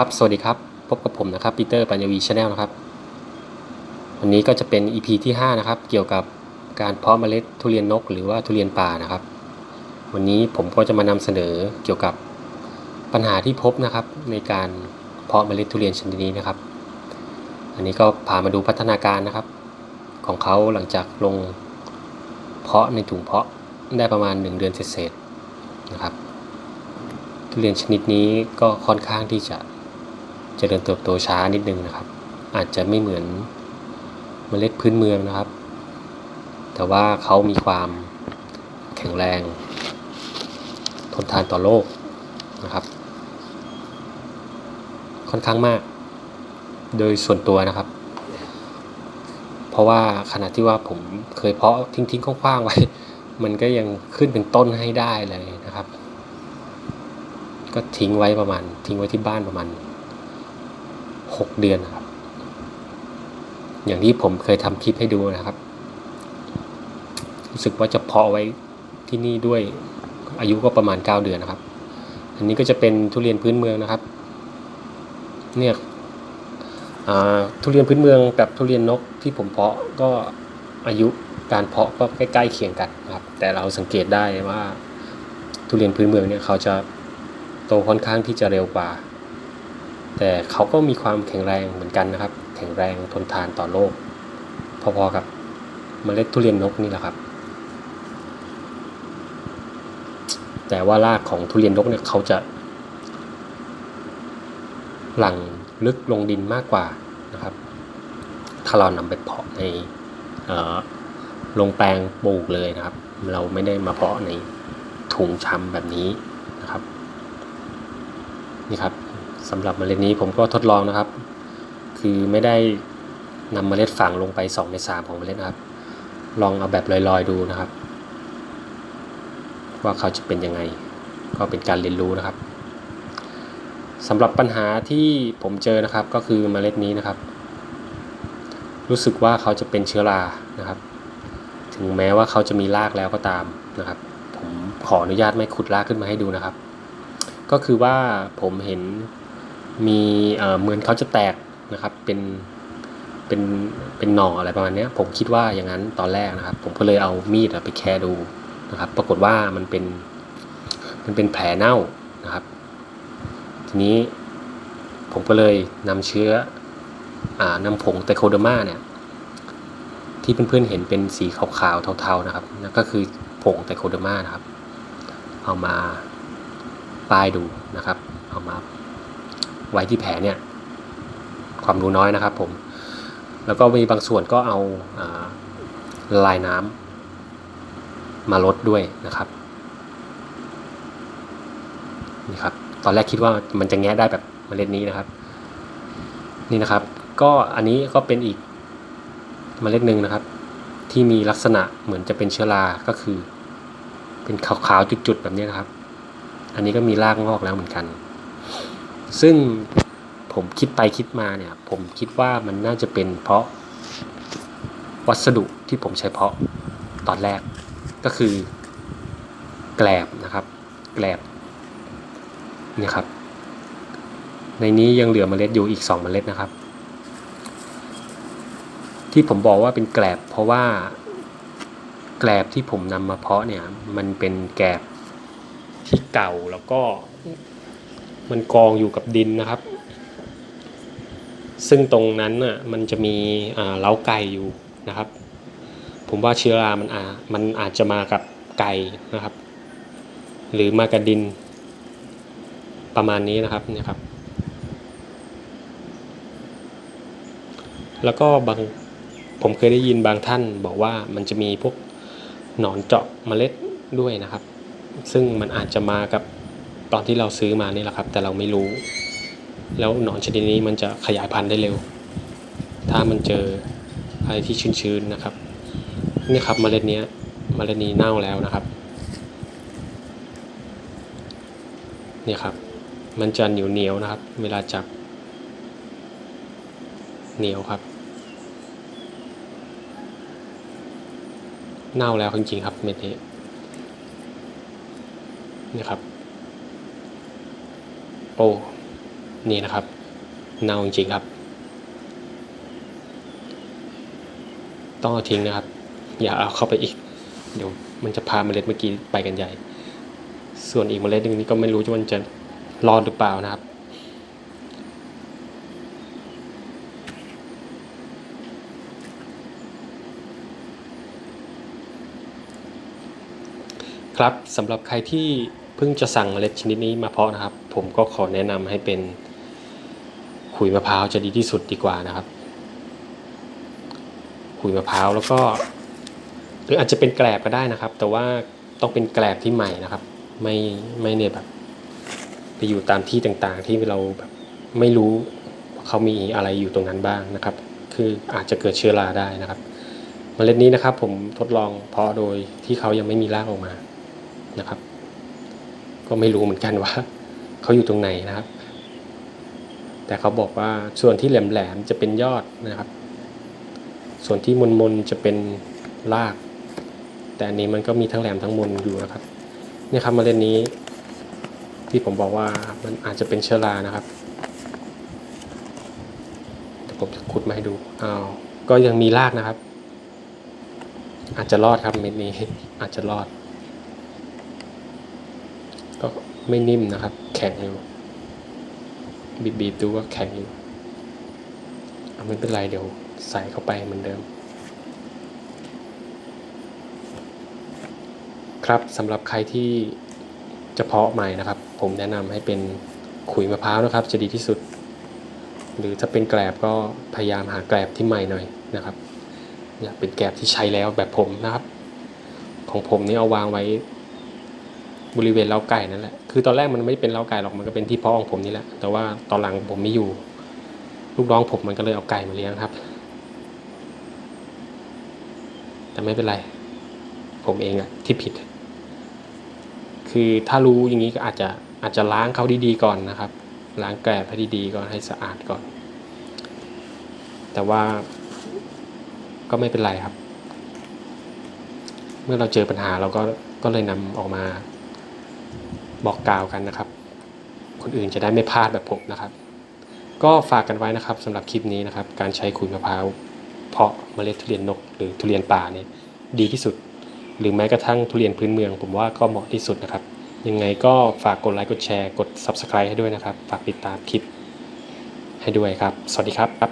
ครับ สวัสดีครับ พบกับผมนะครับปีเตอร์ปัญญวีชาแนลนะครับ วันนี้ก็จะเป็น EP ที่ 5 นะครับ เกี่ยวกับการเพาะเมล็ดทุเรียนนก หรือว่าทุเรียนป่านะครับ วันนี้ผมก็จะมานำเสนอเกี่ยวกับปัญหาที่พบนะครับในการเพาะเมล็ดทุเรียนชนิดนี้นะครับ อันนี้ก็พามาดูพัฒนาการนะครับ ของเขาหลังจากลงเพาะในถุงเพาะได้ประมาณ 1 เดือนเศษนะครับทุเรียนชนิดนี้ก็ค่อนข้างที่จะ จริญเติบโตช้านิดนึงนะครับ อาจจะไม่เหมือนเมล็ดพื้นเมืองนะครับ แต่ว่าเขามีความแข็งแรง ทนทานต่อโรคนะครับ ค่อนข้างมาก โดยส่วนตัวนะครับ เพราะว่าขณะที่ว่าผมเคยเพาะทิ้งๆคว้างๆไว้ มันก็ยังขึ้นเป็นต้นให้ได้เลยนะครับ ก็ทิ้งไว้ประมาณ ทิ้งไว้ที่บ้านประมาณ หกเดือนนะครับ อย่างที่ผมเคยทำคลิปให้ดูนะครับ รู้สึกว่าจะเพาะไว้ที่นี่ด้วยอายุก็ประมาณ 9 เดือนนะครับ อันนี้ก็จะเป็นทุเรียนพื้นเมืองนะครับ เนี่ยทุเรียนพื้นเมืองกับทุเรียนนกที่ผมเพาะก็อายุการเพาะก็ใกล้ ๆ เคียงกันครับ แต่เราสังเกตได้ว่าทุเรียนพื้นเมืองเนี่ยเขาจะโตค่อนข้างที่จะเร็วกว่า แต่เขาก็มีความแข็งแรงเหมือนกันนะครับ แข็งแรงทนทานต่อโรคพอๆกับเมล็ดทุเรียนนกนี่แหละครับ แต่ว่ารากของทุเรียนนกเนี่ยเขาจะ หลั่งลึกลงดินมากกว่านะครับ ถ้าเรานำไปเพาะในลงแปลงปลูกเลยนะครับ เราไม่ได้มาเพาะในถุงชำแบบนี้นะครับ นี่ครับ สำหรับเมล็ดนี้ผมก็ทดลองนะครับ คือไม่ได้นำเมล็ดฝังลงไป2ใน3ของเมล็ดครับ ลองเอาแบบลอยๆดูนะครับ ว่าเขาจะเป็นยังไง ก็เป็นการเรียนรู้นะครับสำหรับปัญหาที่ผมเจอนะครับก็คือเมล็ดนี้นะครับ รู้สึกว่าเขาจะเป็นเชื้อรานะครับ ถึงแม้ว่าเขาจะมีรากแล้วก็ตามนะครับ ผมขออนุญาตไม่ขุดรากขึ้นมาให้ดูนะครับ ก็คือว่าผมเห็น มีเหมือนเขาจะแตกนะครับเป็นเป็นเป็นหน่ออะไรประมาณนี้ผมคิดว่าอย่างนั้นตอนแรกนะครับ ผมก็เลยเอามีดไปแคะดูนะครับ ปรากฏว่ามันเป็นมันเป็นแผลเน่านะครับ ทีนี้ผมก็เลยนำเชื้ออ่านำผงไตโคเดอร์มาเนี่ยที่เพื่อนๆเห็นเป็นสีขาวๆเทาๆนะครับนั่นก็คือผงไตโคเดอร์มานะครับ เอามาป้ายดูนะครับ เอามา ไว้ที่แผลเนี่ย ความรู้น้อยนะครับผม แล้วก็มีบางส่วนก็เอาอาลายน้ำมาลดด้วยนะครับนี่ครับ ตอนแรกคิดว่ามันจะแงะได้แบบเมล็ดนี้นะครับ นี่นะครับ ก็อันนี้ก็เป็นอีกเมล็ดหนึ่งนะครับ ที่มีลักษณะเหมือนจะเป็นเชื้อรา ก็คือ เป็นขาวๆจุดๆแบบนี้นะครับ อันนี้ก็มีรากงอกแล้วเหมือนกัน ซึ่งผมคิดไปคิดมาเนี่ย ผมคิดว่ามันน่าจะเป็นเพราะวัสดุที่ผมใช้เพาะตอนแรกก็คือ แกลบนะครับแกลบเนี่ยครับ ในนี้ยังเหลือเมล็ดอยู่อีก 2 เมล็ดนะครับ ที่ผมบอกว่าเป็นแกลบ เพราะว่าแกลบที่ผมนำมาเพาะเนี่ย มันเป็นแกลบที่เก่าแล้วก็ มันกองอยู่กับดินนะครับ ซึ่งตรงนั้นน่ะมันจะมีเล้าไก่อยู่นะครับ ผมว่าเชื้อรามันอามันอาจจะมากับไก่นะครับ หรือมากับดินประมาณนี้นะครับเนี่ยครับ แล้วก็บางผมเคยได้ยินบางท่านบอกว่ามันจะมีพวกหนอนเจาะเมล็ดด้วยนะครับ ซึ่งมันอาจจะมากับ ตอนที่เราซื้อมานี่แหละครับ แต่เราไม่รู้ แล้วหนอนชนิดนี้มันจะขยายพันธุ์ได้เร็ว ถ้ามันเจออะไรที่ชื้นๆนะครับนี่ครับเมล็ดนี้ยเมล็ดนี้เน่าแล้วนะครับเนี่ยครับ มันจะเหนียวเหนียวๆนะครับ เวลาจับ เหนียวครับ เน่าแล้วจริงๆครับเม็ดนี้นี่ครับ โอ้นี่นะครับเน่าจริงครับ ต้องเอาทิ้งนะครับ อย่าเอาเข้าไปอีก เดี๋ยวมันจะพาเมล็ดเมื่อกี้ไปกันใหญ่ ส่วนอีกเมล็ดหนึงนี่ก็ไม่รู้ว่ามันจะรอดหรือเปล่านะครับครับสำหรับใครที่เพิ่งจะสั่งเมล็ดชนิดนี้มาเพาะนะครับ ผมก็ขอแนะนำให้เป็นขุยมะพร้าวจะดีที่สุดดีกว่านะครับ ขุยมะพร้าวแล้วก็หรืออาจจะเป็นแกลบก็ได้นะครับ แต่ว่าต้องเป็นแกลบที่ใหม่นะครับ ไม่ไม่เนี่ยแบบ ไปอยู่ตามที่ต่างๆ ที่เราแบบไม่รู้เขามีอะไรอยู่ตรงนั้นบ้างนะครับ คืออาจจะเกิดเชื้อราได้นะครับเมล็ดนี้นะครับ ผมทดลองเพาะโดยที่เขายังไม่มีรากออกมานะครับ ก็ไม่รู้เหมือนกันว่า เขาอยู่ตรงไหนนะครับ แต่เขาบอกว่าส่วนที่แหลมๆจะเป็นยอดนะครับ ส่วนที่มนๆจะเป็นราก แต่อันนี้มันก็มีทั้งแหลมทั้งมนอยู่นะครับเนี่ยครับเมล็ดนี้ ที่ผมบอกว่ามันอาจจะเป็นเชื้อรานะครับเดี๋ยวผมจะขุดมาให้ดูอ้าวก็ยังมีรากนะครับ อาจจะรอดครับเม็ดนี้อาจจะรอด ก็ ไม่นิ่มนะครับ แข็งอยู่บีบๆดูว่าแข็งอยู่ไม่เป็นไรเดี๋ยวใส่เข้าไปเหมือนเดิม ครับสำหรับใครที่จะเพาะใหม่นะครับ ผมแนะนำให้เป็นขุยมะพร้าวนะครับ จะดีที่สุด หรือถ้าเป็นแกลบก็พยายามหาแกลบที่ใหม่หน่อยนะครับอย่าเป็นแกลบที่ใช้แล้วแบบผมนะครับ ของผมนี่เอาวางไว้ บริเวณเล้าไก่นั่นแหละ คือตอนแรกมันไม่เป็นเล้าไก่หรอก มันก็เป็นที่เพาะของผมนี่แหละ แต่ว่าตอนหลังผมไม่อยู่ ลูกน้องผมมันก็เลยเอาไก่มาเลี้ยงครับ แต่ไม่เป็นไร ผมเองอะที่ผิด คือถ้ารู้อย่างนี้ก็อาจจะอาจจะล้างเขาดีๆก่อนนะครับ ล้างแกลบให้ดีๆก่อนให้สะอาดก่อน แต่ว่าก็ไม่เป็นไรครับ เมื่อเราเจอปัญหาเราก็ก็เลยนำออกมา บอกกล่าวกันนะครับ คนอื่นจะได้ไม่พลาดแบบผมนะครับ ก็ฝากกันไว้นะครับสำหรับคลิปนี้นะครับ การใช้ขุยมะพร้าวเพาะเมล็ดทุเรียนนก หรือทุเรียนป่าเนี่ยดีที่สุด หรือแม้กระทั่งทุเรียนพื้นเมือง ผมว่าก็เหมาะที่สุดนะครับ ยังไงก็ฝากกดไลค์กดแชร์กด Subscribe ให้ด้วยนะครับ ฝากติดตามคลิปให้ด้วยครับ สวัสดีครับ